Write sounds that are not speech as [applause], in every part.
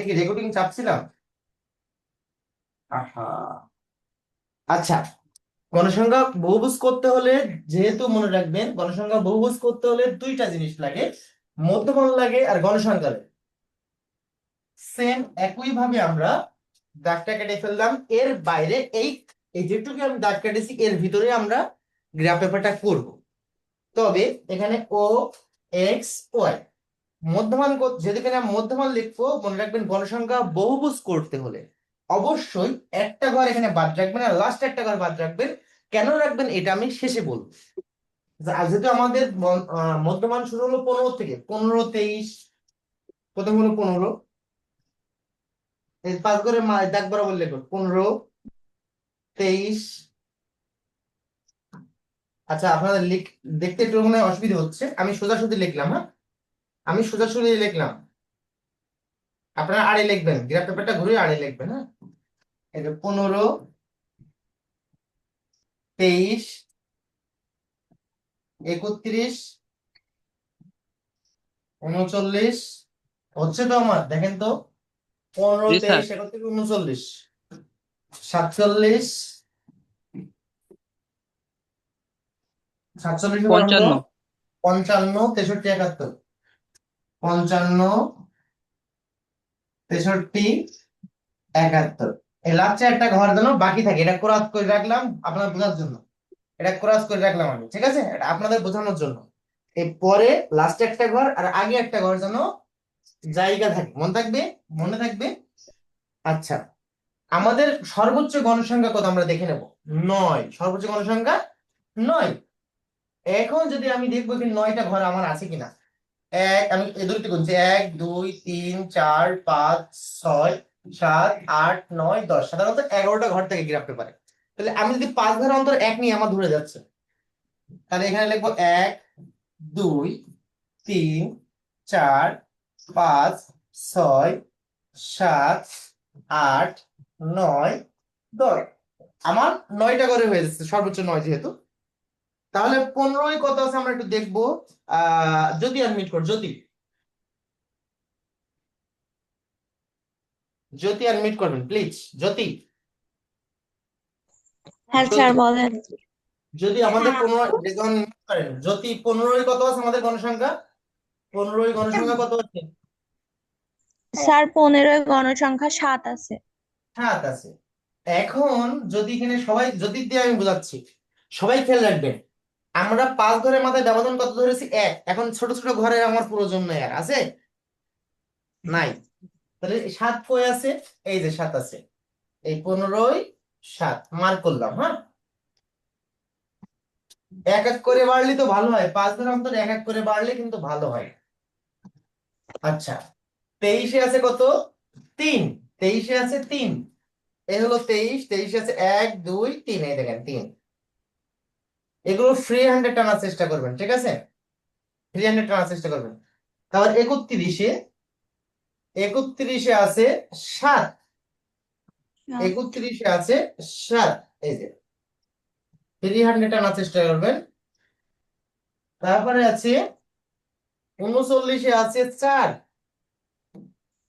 এটা কি রেকর্ডিং চাপছিলাম? আহা। আচ্ছা গণসংখ্যা বহুভুজ করতে হলে যেহেতু মনে রাখবেন গণসংখ্যা বহুভুজ করতে হলে দুইটা জিনিস লাগে মধ্যমান লাগে আর গণসংখ্যা লাগে। সেম একই ভাবে আমরা দাগটা কেটে ফেললাম এর বাইরে এই এই যেটুকু আমি দাগ কেটেছি এর ভিতরে আমরা গ্রাফ পেপারটা করব। তবে এখানে ও এক্স ওয়াই মধ্যমান এখানে আমি মধ্যমান লিখব, মনে রাখবেন গণসংখ্যা বহুভুজ করতে হলে অবশ্যই একটা ঘর এখানে বাদ রাখবেন আর লাস্ট একটা ঘর বাদ রাখবেন। কেন রাখবেন এটা আমি শেষে বলব। যেহেতু আমাদের মধ্যমান শুরু হলো পনেরো থেকে, পনেরো, তেইশ, প্রথম হলো পনেরো। পাঁচ করে দাগ বরাবর লিখো, পনেরো, তেইশ। আচ্ছা আপনাদের লিখ দেখতে একটু মনে অসুবিধা হচ্ছে, আমি সোজাসুজি লিখলাম হ্যাঁ? আমি সোজাসুজি লিখলাম। আপনারা আড়ে লিখবেন গ্রাফ পেপারটা ঘুরে আড়ে লিখবেন হ্যাঁ? এই যে পনেরো তেইশ একত্রিশ উনচল্লিশ হচ্ছে তো আমার দেখেন তো পনেরো তেইশ একত্রিশ উনচল্লিশ সাতচল্লিশ সাতচল্লিশ পঞ্চান্ন। পঞ্চান্ন তেষট্টি একাত্তর। পঞ্চান্ন, তেষট্টি, একাত্তর। এই লাস্টে একটা ঘর যেন বাকি থাকে, এটা ক্রস করে রাখলাম আপনার বোঝার জন্য। এটা ক্রস করে রাখলাম আমি, ঠিক আছে? আপনাদের বোঝানোর জন্য। পরে লাস্টে একটা ঘর আর আগে একটা ঘর যেন জায়গা থাকে। মনে থাকবে? মনে থাকবে? আচ্ছা আমাদের সর্বোচ্চ গণসংখ্যা কত আমরা দেখে নেব। নয়। সর্বোচ্চ গণসংখ্যা নয়। এখন যদি আমি দেখব কি নয়টা ঘর আমার আছে কিনা এক, আমি এদুরটি গুনছি এক, দুই, তিন, চার, পাঁচ, ছয়, সাত, আট, নয়, দশ। সাধারণত এগারোটা ঘর থেকে গ্রাফ পেপারে তাহলে আমি যদি পাঁচ ঘর অন্তর এক নিয়ে আমার ধরে যাচ্ছে। তাহলে এখানে লিখব এক, দুই, তিন, চার, পাঁচ, ছয়, সাত, আট, নয়, দশ। আমার নয়টা করে হয়ে যাচ্ছে, সর্বোচ্চ নয় যেহেতু। তাহলে পনেরোই কত আছে আমরা একটু দেখব। আহ জ্যোতি আনমিট কর জ্যোতি জ্যোতি আনমিট করবেন প্লিজ জ্যোতি হ্যাঁ স্যার বলেন। যদি আমাদের পনেরো যখন করেন জ্যোতি পনেরোই কত আছে আমাদের গণসংখ্যা? পনেরোই গণসংখ্যা কত আছে? স্যার পনেরোই গণসংখ্যা সাত আছে। সাত আছে। এখন যদি এখানে সবাই যদি দিয়ে আমি বোঝাচ্ছি সবাই খেয়াল রাখবেন আমরা পাঁচ ঘরের মাথায় ব্যবধান কত ধরেছি? এক। এখন ছোট ছোট ঘরে আমার প্রয়োজন নেই আর আছে? নাই। তাহলে সাত কই আছে? এই যে সাত আছে। এই পনেরোই সাত। মার্ক করলাম হ্যাঁ? এক এক করে বাড়লে তো ভালো হয়। পাঁচ ঘর অন্তর এক এক করে বাড়লে কিন্তু ভালো হয়। আচ্ছা তেইশে আছে কত? তিন। তেইশে আছে তিন। এই হলো তেইশ। তেইশে আছে এক, দুই, তিন। এই দেখেন, তিন। এগুলো ফ্রি হ্যান্ডে টানার চেষ্টা করবেন ঠিক আছে? ফ্রি হ্যান্ডে টানার চেষ্টা করবেন। তারপর একত্রিশে একত্রিশে আছে সাত। একত্রিশে আছে সাত। এই যে থ্রি হান্ড্রেড আনার চেষ্টা করবেন। তারপরে আছে উনচল্লিশে আছে চার।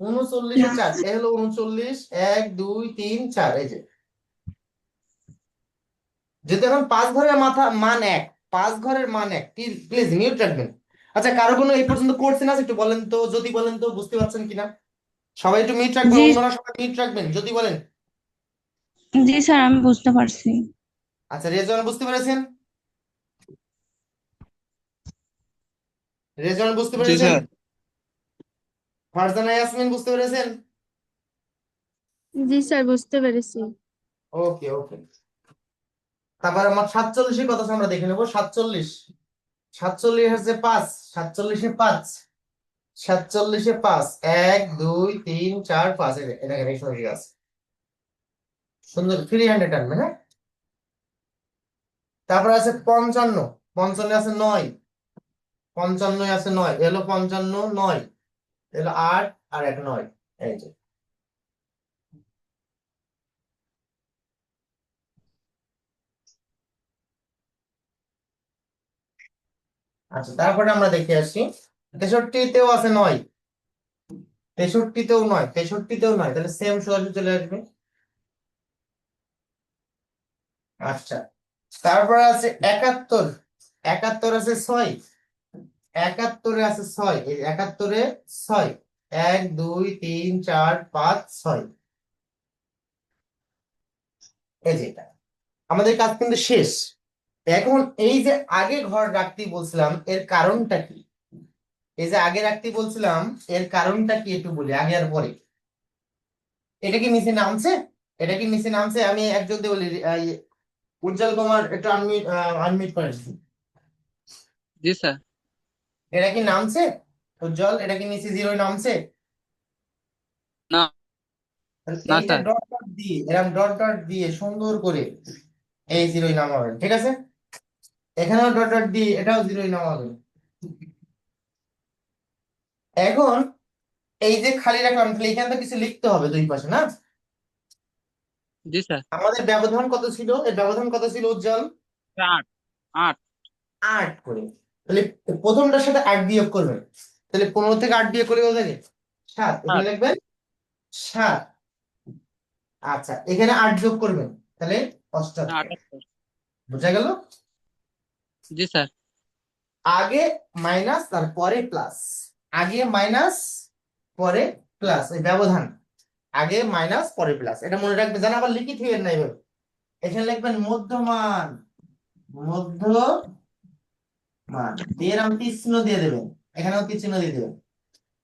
উনচল্লিশে চার এ হলো উনচল্লিশ এক দুই তিন চার এই যে। যদি এখন পাঁচ ঘরের মাথা মান এক পাঁচ ঘরের মান এক প্লিজ মিউট রাখবেন। আচ্ছা কারও কোনো এই পর্যন্ত কোর্সেন আছে একটু বলেন তো যদি বলেন তো বুঝতে পারছেন কিনা? সবাই একটু মিউট রাখবেন। অন্যরা সবাই মিউট রাখবেন যদি বলেন। জি স্যার আমি বুঝতে পারছি। আচ্ছা রেজওয়ান বুঝতে পেরেছেন? রেজওয়ান বুঝতে পেরেছেন? ফারজানা ইয়াসমিন বুঝতে পেরেছেন? জি স্যার বুঝতে পেরেছি। ওকে ওকে তারপর আমার সাতচল্লিশের কথা আমরা দেখে নেব, সাতচল্লিশ। সাতচল্লিশ হচ্ছে পাঁচ, সাতচল্লিশে পাঁচ। সাতচল্লিশে পাঁচ, এক, দুই, তিন, চার, পাঁচ এটা এখানে আছে। সুন্দর থ্রি হান্ড্রেড আনবে হ্যাঁ? তারপরে আছে পঞ্চান্ন পঞ্চান্ন আছে নয়। পঞ্চান্ন আছে নয় এলো পঞ্চান্ন, নয়। এলো আট আর এক নয়, এই যে। আচ্ছা তারপরে আমরা দেখে আসি। তেষট্টিতেও আছে নয়। তেষট্টিতেও নয় তেষট্টিতেও নয়, তাহলে সেম সোজাসুজি চলে আসবে। আচ্ছা তারপরে আছে একাত্তর। একাত্তর আছে ছয়। একাত্তরে আছে ছয়, এই একাত্তরে ছয়। এক, দুই, তিন, চার, পাঁচ, ছয়। এই যে এটা। আমাদের কাজ কিন্তু শেষ। এখন এই যে আগে ঘর রাখতে বলছিলাম এর কারণটা কি? এই যে আগে রাখতে বলছিলাম এর কারণটা কি একটু বলি আগে আর পরে? এটা কি নিচে নামছে? এটা কি নিচে নামছে? আমি একজন দিয়ে বলি উজ্জ্বল কুমার একটু আনমিট আনমিট করেন জি স্যার। এটা কি নামছে? উজ্জ্বল এটা কি নিচে জিরোয় নামছে? না। না, স্যার। ডট ডট দিয়ে এরকম ডট ডট দিয়ে সুন্দর করে এই জিরোয় নামাবেন ঠিক আছে? এখানেও ডট ডট দিয়ে এটাও জিরোয় নামাবেন এখন এই যে খালি রাখলাম তাহলে এখানে তো কিছু লিখতে হবে দুই পাশে না? জি স্যার। আমাদের ব্যবধান কত ছিল? এর ব্যবধান কত ছিল উজ্জ্বল? আট আট। আট করে। তাহলে প্রথমটার সাথে আট বিয়োগ করবেন। তাহলে পনেরো থেকে আট বিয়োগ করলে কত থাকে? সাত। এখানে লিখবেন? সাত। আচ্ছা এখানে আট যোগ করবেন। তাহলে অষ্টাত্তর বোঝা গেল? জি স্যার। আগে মাইনাস তারপরে প্লাস। আগে মাইনাস, পরে প্লাস, এই ব্যবধান। আগে মাইনাস, পরে প্লাস। এটা মনে রাখবেন জানা আবার লিখে থুয়েন না এভাবে এখানে লিখবেন মধ্যমান মধ্য মান দিয়ে এরকম চিহ্ন দিয়ে দেবেন। এখানেও চিহ্ন দিয়ে দেবেন।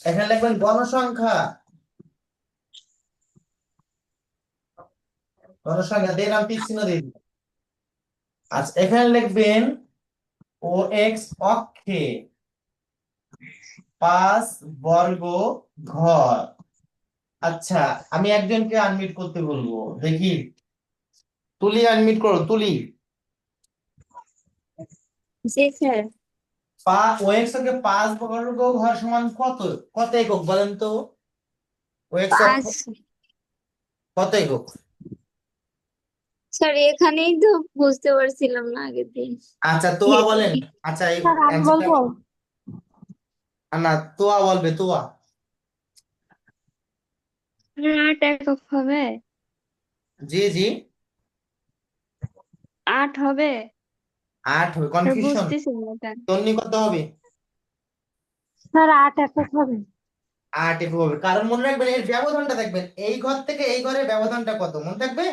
এখানে লিখবেন গণসংখ্যা গণসংখ্যা দিয়ে এরকম চিহ্ন দিয়ে দেবেন। আচ্ছা এখানে লিখবেন ও এক্স অক্ষে পাঁচ বর্গ ঘর। আচ্ছা আমি একজনকে আনমিট করতে বলব। দেখি। তুলি আনমিট করো তুলি। পা ও এক্স অক্ষে পাঁচ বর্গ ঘর সমান কত কত একক বলেন তো? ও এক্স পাঁচ। কত একক? স্যার এখানেই তো বুঝতে পারছিলাম না আগের দিন। আচ্ছা তোয়া বলেন। আচ্ছা এই স্যার আমি answer বলব? না তোয়া বলবে তোয়া। আট একক হবে। জি জি। আট হবে। আট হবে কনফিউশন বুঝতেছি না স্যার তন্নি কত হবে? স্যার আট একক হবে। আট একক হবে। কারণ মনে রাখবেন এর ব্যবধানটা দেখবেন এই ঘর থেকে এই ঘরের ব্যবধানটা কত? মনে থাকবে?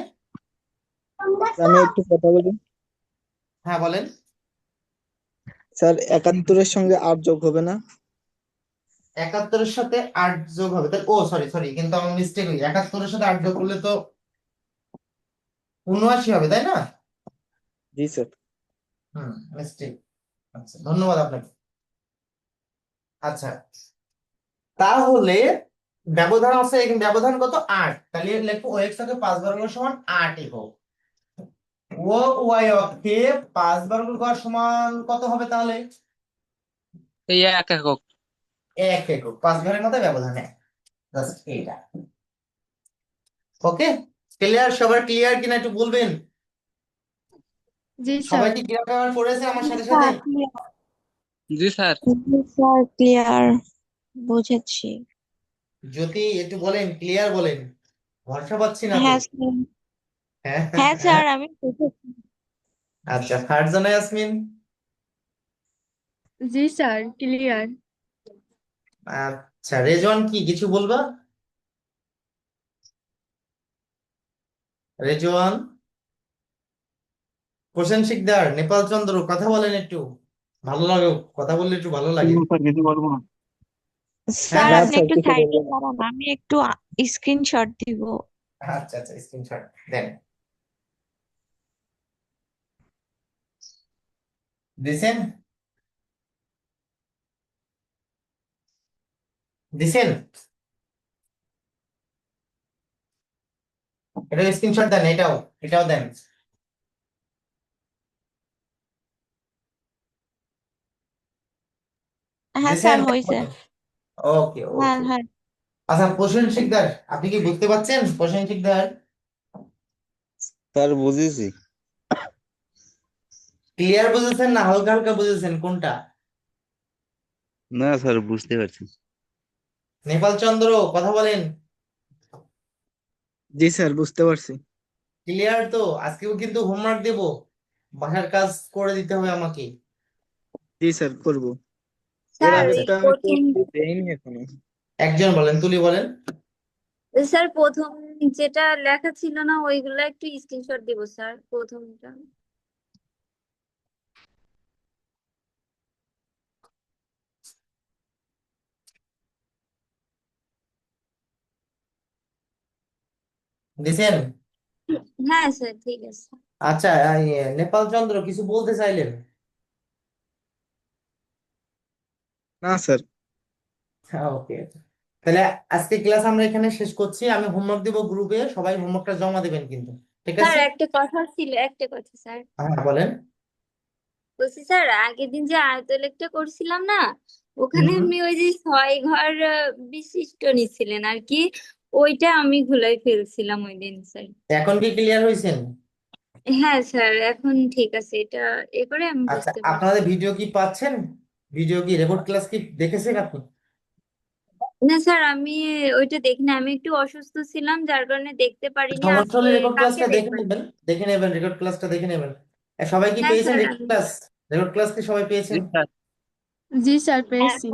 আমি একটু কথা বলি। হ্যাঁ বলেন। স্যার একাত্তরের সঙ্গে আট যোগ হবে না? একাত্তরের সাথে আট যোগ হবে। তাহলে ও সরি সরি কিন্তু আমার মিস্টেক হয়েছে একাত্তরের সাথে আট যোগ করলে তো উনআশি হবে তাই না? জি স্যার। হুম মিস্টেক আচ্ছা ধন্যবাদ আপনাকে। আচ্ছা তাহলে ব্যবধান আছে ব্যবধান কত? আট। তাহলে এক্স অক্ষে পাঁচ বর্গ সমান আট একক ও ওয়াই অক্ষে পাঁচ বর্গ ঘর সমান কত হবে তাহলে? এই এক একক। এক একক পাঁচ ঘরের মধ্যে ব্যবধান এক। জাস্ট এইটা। ওকে? ক্লিয়ার? সবার ক্লিয়ার কিনা একটু বলবেন? জি সবাই স্যার কি গ্রাফ করেছে আমার সাথে সাথে? জি স্যার স্যার। ক্লিয়ার। বুঝেছি। যদি একটু বলেন ক্লিয়ার বলেন। ভরসা পাচ্ছি না তো। হ্যাঁ স্যার। হ্যাঁ হ্যাঁ [laughs] স্যার আমি আচ্ছা ফারজানা ইয়াসমিন? জি স্যার ক্লিয়ার। আচ্ছা রেজওয়ান কি কিছু বলবা? রেজওয়ান? হোসেন শিকদার নেপাল চন্দ্র কথা বলেন একটু। ভালো লাগে কথা বললে একটু ভালো লাগে। স্যার না, আপনি একটু কিছু সাইডে দাঁড়ান আমি একটু স্ক্রিনশট দিব। আচ্ছা আচ্ছা স্ক্রিনশট দেন। দিছেন দিছেন এটা স্ক্রিনশট দেন এটাও এটাও দেন। হ্যাঁ স্যার ওকে হ্যাঁ হ্যাঁ। আচ্ছা প্রসেন শিকদার আপনি কি বুঝতে পারছেন? প্রসেন শিকদার। স্যার বুঝেছি। ক্লিয়ার বুঝেছেন না হালকা হালকা বুঝেছেন? কোনটা? না স্যার বুঝতে পারছি। নেপাল চন্দ্র কথা বলেন। জি স্যার বুঝতে পারছি। ক্লিয়ার তো? আজকেও কিন্তু হোমওয়ার্ক দেব। বাসার কাজ করে দিতে হবে আমাকে। জি স্যার করব। স্যার আগেরটা আমি প্রথম করতে দেইনি এখনও। একজন বলেন তুলি বলেন। স্যার প্রথম যেটা লেখা ছিল না ওইগুলো একটু স্ক্রিনশট দিব স্যার প্রথমটা। দিছেন হ্যাঁ স্যার ঠিক আছে। আচ্ছা নেপাল চন্দ্র কিছু বলতে চাইলেন? না স্যার। হ্যাঁ ওকে। তাহলে আজকে ক্লাস আমরা এখানে শেষ করছি। আমি হোমওয়ার্ক দিব গ্রুপে সবাই হোমওয়ার্কটা জমা দেবেন কিন্তু ঠিক স্যার আছে একটা কথা ছিল একটা কথা স্যার। হ্যাঁ বলেন। বলছি স্যার আগের দিন যে আয়তলেখটা করছিলাম না ওখানে হুম। আপনি ওই যে ছয় ঘর বিশিষ্ট নিছিলেন আর কি। ওইটা আমি ভুলাই ফেলছিলাম ওই দিন স্যার। এখন কি ক্লিয়ার হয়েছেন হ্যাঁ স্যার এখন ঠিক আছে। এটা এ করে আমি আচ্ছা বুঝতে পারছি আপনাদের ভিডিও কি পাচ্ছেন? ভিডিও কি রেকর্ড ক্লাস কি দেখেছেন আপনি? না স্যার আমি ওইটা দেখি না আমি একটু অসুস্থ ছিলাম যার কারণে দেখতে পারিনি। সমস্যা হলে আজকে রেকর্ড কালকে ক্লাসটা দেখে দেখব। নেবেন দেখে নেবেন রেকর্ড ক্লাসটা দেখে নেবেন। সবাই কি হ্যাঁ পেয়েছেন sir record class record class কি সবাই জি পেয়েছেন জি স্যার পেয়েছি।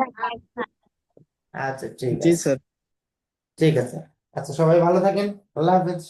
আচ্ছা ঠিক জি আছে। স্যার। ঠিক আছে। আচ্ছা সবাই ভালো থাকেন। আল্লাহ হাফেজ।